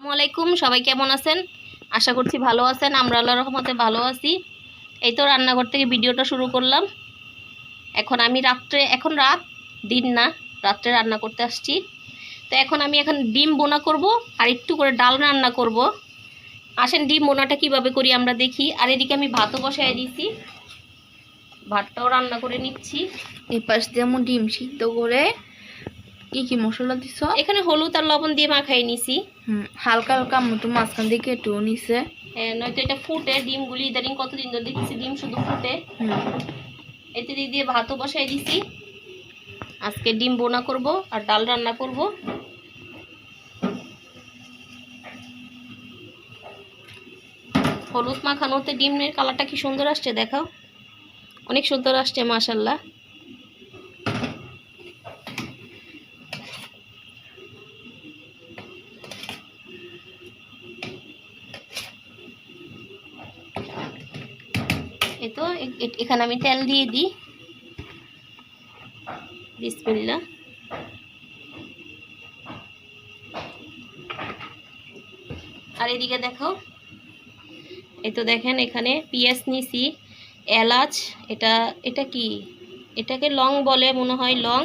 আসসালামাইকুম সবাই কেমন আছেন? আশা করছি ভালো আছেন, আমরা আল্লাহ রহমতে ভালো আছি। এই তো রান্নাঘর থেকে ভিডিওটা শুরু করলাম। এখন আমি রাত্রে, এখন রাত দিন না, রাত্রে রান্না করতে আসছি। তো এখন আমি এখন ডিম বোনা করব আর একটু করে ডাল রান্না করব। আসেন ডিম বোনাটা কীভাবে করি আমরা দেখি। আর এদিকে আমি ভাতও বসাই দিয়েছি। ভাতটাও রান্না করে নিচ্ছি। এই পাশ দিয়ে ডিম সিদ্ধ করে কি কি মশলা দিছ? এখানে হলুদ আর লবণ দিয়ে মাখাই নিছি। হুম হালকা হালকা মতো মাঝখান দিয়ে কেটেও নিছে হ্যাঁ, নয়তো এটা ফুটে ডিমগুলি ইদানিং কতদিন ধরে দেখতেছি ডিম শুধু ফুটে। এতে দিয়ে দিয়ে ভাতও বসাই দিছি। আজকে ডিম বোনা করব আর ডাল রান্না করব। হলুদ মাখানোতে ডিমের কালারটা কি সুন্দর আসছে দেখাও। অনেক সুন্দর আসছে মাশাল্লাহ এই তো এ- এ- এখানে আমি তেল দিয়ে দিই। বিসমিল্লা আর এদিকে দেখো এই তো দেখেন এখানে পেঁয়াজ নিছি এলাচ এটা এটা কি? এটাকে লং বলে মনে হয় লং।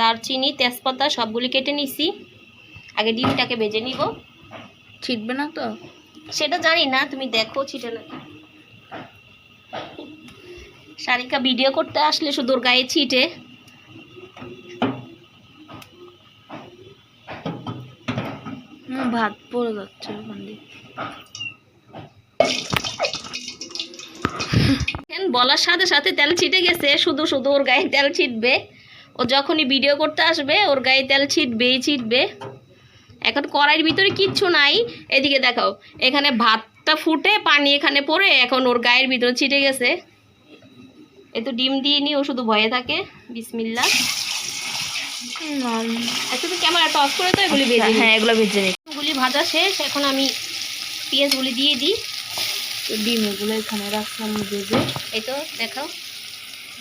দারচিনি তেজপাতা সবগুলি কেটে নিছি। আগে ডিমটাকে ভেজে নিব। ছিটবে না তো? সেটা জানি না তুমি দেখো ছিটে না সারিকা ভিডিও করতে আসলে শুধু ওর গায়ে ছিটে। ভাত পড়ে যাচ্ছে ওখান দিয়ে। বলার সাথে সাথে তেল ছিটে গেছে শুধু শুধু ওর গায়ে তেল ছিটবে। ও যখনই ভিডিও করতে আসবে ওর গায়ে তেল ছিটবেই ছিটবে। এখন কড়াইয়ের ভিতরে কিচ্ছু নাই। এদিকে দেখাও এখানে ভাতটা ফুটে পানি এখানে পড়ে এখন ওর গায়ের ভিতরে ছিটে গেছে। এ তো ডিম দিয়ে নি ও শুধু ভয়ে থাকে। বিসমিল্লা। আচ্ছা তুমি ক্যামেরাটা অফ করে তো এগুলি ভেজে হ্যাঁ এগুলো ভেজে নিই। গুলি ভাজা শেষ এখন আমি পেঁয়াজগুলি দিয়ে দিই। তো ডিম এগুলো এখানে রাখলাম ভেজে। এই তো দেখাও।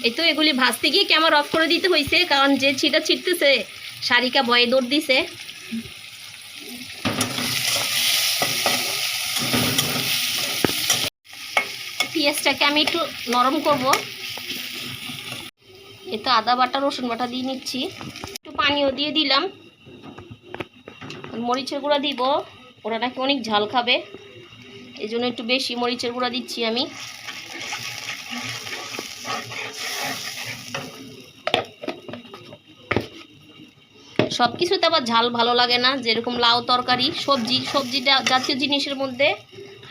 এই তো এগুলি ভাজতে গিয়ে ক্যামেরা অফ করে দিতে হয়েছে কারণ যে ছিটা ছিটতেছে শারিকা বয়ে দৌড় দিছে। পেঁয়াজটাকে আমি একটু নরম করব। তো আদা বাটা, রসুন বাটা দিয়ে নিচ্ছি। একটু পানিও দিয়ে দিলাম। মরিচের গুঁড়া দিব। ওরা নাকি অনেক ঝাল খাবে। এই জন্য একটু বেশি মরিচের গুঁড়া দিচ্ছি আমি। সব কিছুতে আবার ঝাল ভালো লাগে না, যেরকম লাউ তরকারি, সবজি সবজি জাতীয় জিনিসের মধ্যে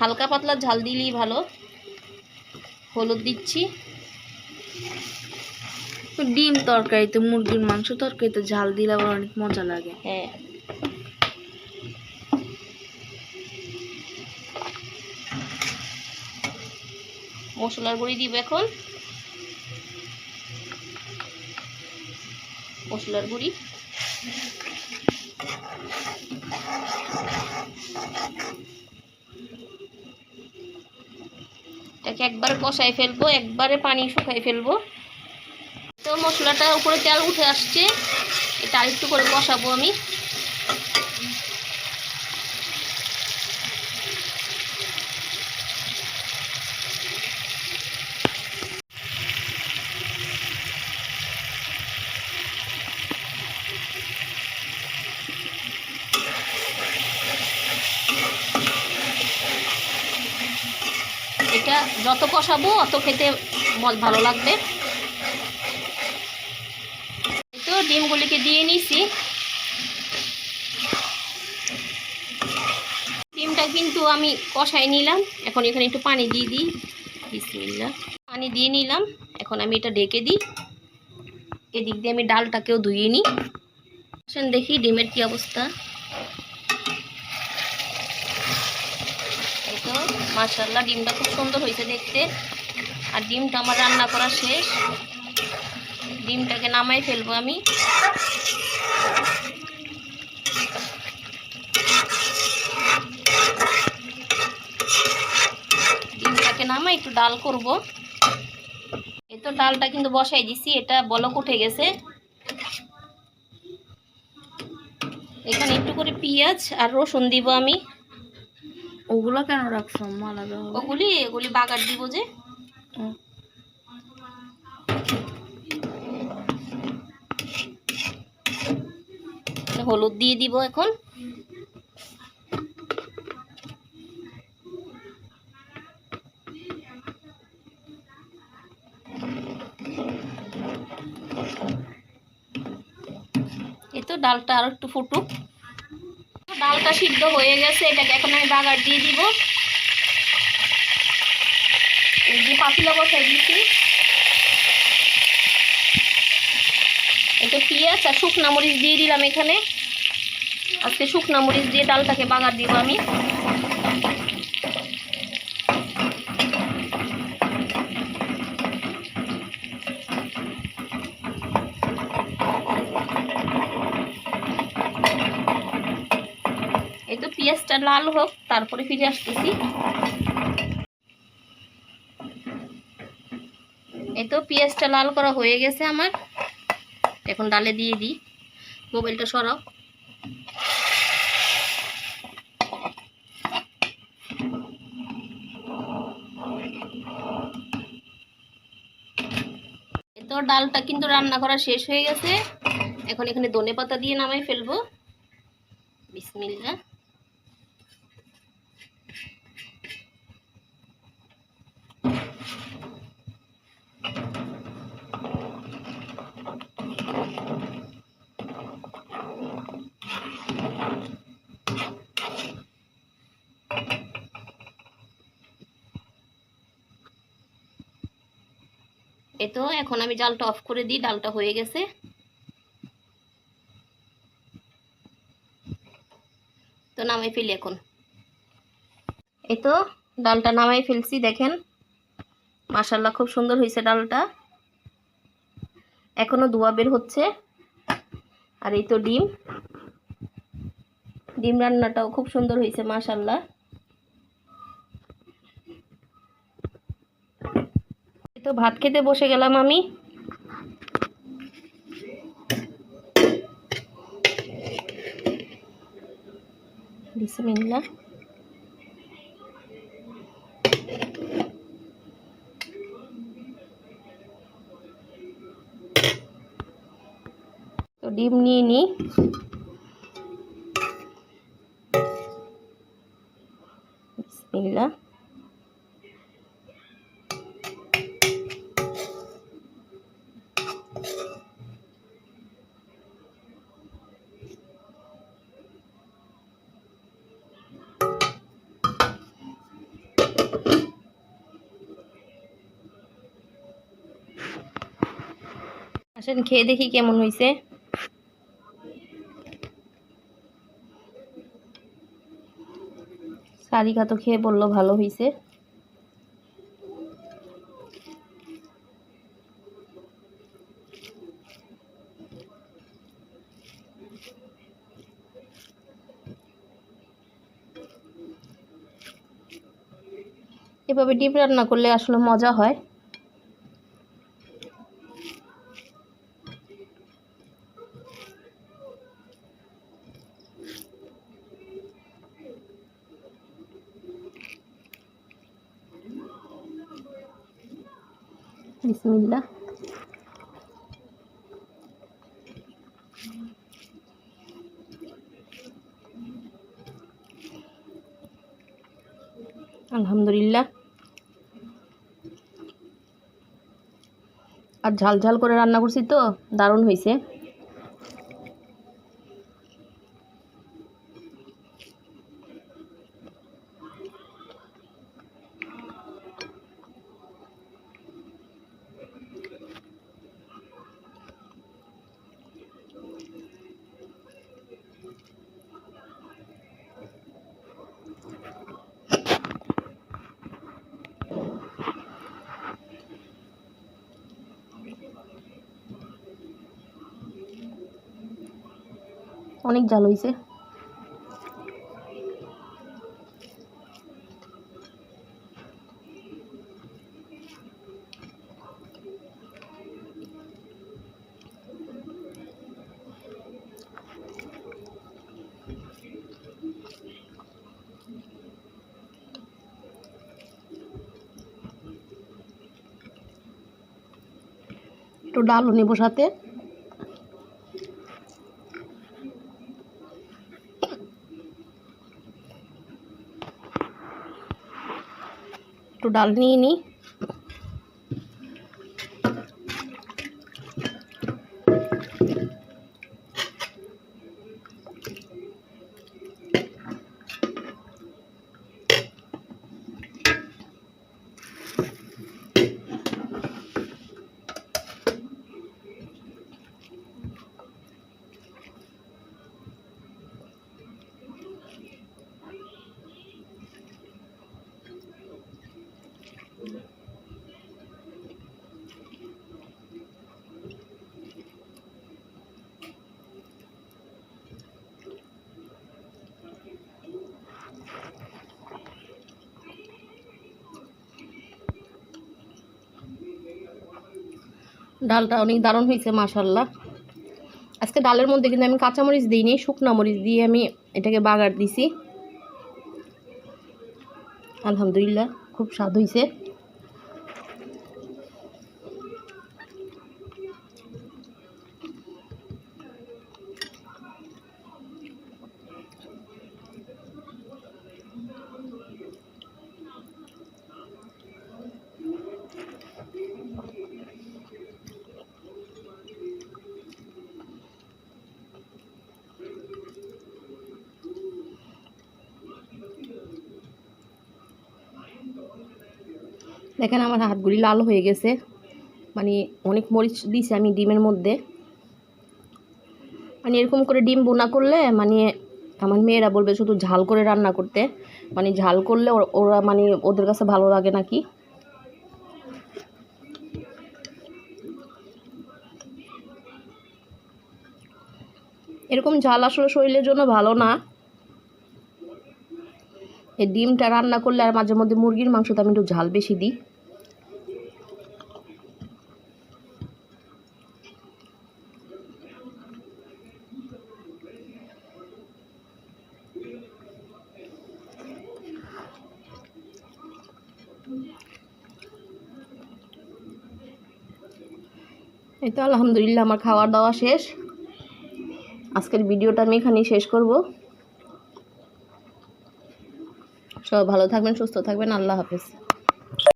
হালকা পাতলা ঝাল দিলেই ভালো। হলুদ দিচ্ছি। ডিম তরকারিতে মুরগির মাংস তরকারিতে ঝাল দিলে আবার অনেক মজা লাগে। হ্যাঁ। মশলার গুঁড়ি দিব এখন। মশলার গুঁড়ি। এটাকে একবারে কষাই ফেলব, একবারে পানি শুকাই ফেলব। তো মশলাটা উপরে তেল উঠে আসছে। এটা আরেকটু করে কষাবো আমি। এটা যত কষাবো, অত খেতে ভালো লাগবে এই তো ডিমগুলিকে দিয়ে নিছি। ডিমটা কিন্তু আমি কষাই নিলাম। এখন এখানে একটু পানি দিয়ে দিই। বিসমিল্লা পানি দিয়ে নিলাম। এখন আমি এটা ঢেকে দিই। এদিক দিয়ে আমি ডালটাকেও ধুয়ে নিই। আসেন দেখি ডিমের কি অবস্থা। এই তো মাশাল্লাহ ডিমটা খুব সুন্দর হয়েছে দেখতে। আর ডিমটা আমার রান্না করা শেষ। ডিমটাকে নামাই ফেলব আমি। ডিমটাকে নামাই একটু ডাল করব। এই তো ডালটা কিন্তু বসাই দিছি এটা বলক উঠে গেছে। এখানে একটু করে পেঁয়াজ আর রসুন দিব আমি। ওগুলো কেন রাখছো? ভাবে? ওগুলি এগুলি বাগার দিব যে। হলুদ দিয়ে দিব এখন। তো ডালটা আর একটু ফুটুক। ডালটা সিদ্ধ হয়ে গেছে, এটাকে এখন আমি বাগার দিয়ে দিব। এটা পেঁয়াজ আর শুকনা মরিচ দিয়ে দিলাম এখানে। আজকে শুকনা মরিচ দিয়ে ডালটাকে বাগার দিব আমি। এই তো পেঁয়াজটা লাল হোক, তারপরে ফিরে আসতেছি। এই তো পেঁয়াজটা লাল করা হয়ে গেছে আমার। এখন ডালে দিয়ে দিই। মোবাইলটা সরাও। তো ডালটা কিন্তু রান্না করা শেষ হয়ে গেছে। এখন এখানে ধনে পাতা দিয়ে নামাই ফেলব। বিসমিল্লা এই তো, এখন আমি জালটা অফ করে দিই, ডালটা হয়ে গেছে। তো নামাই ফেলি এখন। এই তো, ডালটা নামাই ফেলছি, দেখেন। মাশাল্লাহ খুব সুন্দর হয়েছে ডালটা। এখনও ধোয়া বের হচ্ছে। আর এই তো ডিম। ডিম রান্নাটাও খুব সুন্দর হয়েছে মাশাল্লাহ তো ভাত খেতে বসে গেলাম আমি। তো ডিম নিয়ে নিই আসেন খেয়ে দেখি কেমন হয়েছে সারিকা তো খেয়ে বলল ভালো হয়েছে এভাবে ডিম রান্না করলে আসলে মজা হয়। আলহামদুলিল্লাহ। আর ঝাল ঝাল করে রান্না করছি তো দারুণ হয়েছে অনেক ঝাল হয়েছে একটু ডাল নেব সাথে। একটু ডাল নিয়ে নিই। ডালটা অনেক দারুণ হয়েছে মাশাল্লাহ আজকে ডালের মধ্যে কিন্তু আমি কাঁচামরিচ দিইনি, শুকনা মরিচ দিয়ে আমি এটাকে বাগার দিছি। আলহামদুলিল্লাহ, খুব স্বাদ হয়েছে। দেখেন আমার হাতগুলি লাল হয়ে গেছে। মানে অনেক মরিচ দিছে আমি ডিমের মধ্যে। মানে এরকম করে ডিম বোনা করলে মানে আমার মেয়েরা বলবে শুধু ঝাল করে রান্না করতে। মানে ঝাল করলে ওর- মানে ওদের কাছে ভালো লাগে নাকি? এরকম ঝাল আসলে শরীরের জন্য ভালো না। এই ডিমটা রান্না করলে আর মাঝে মধ্যে মুরগির মাংসতে আমি একটু ঝাল বেশি দিই। এই তো আলহামদুলিল্লাহ, আমার খাওয়া দাওয়া শেষ। আজকের ভিডিওটা আমি এখানেই শেষ করব। সব ভালো থাকবেন, সুস্থ থাকবেন, আল্লাহ হাফেজ।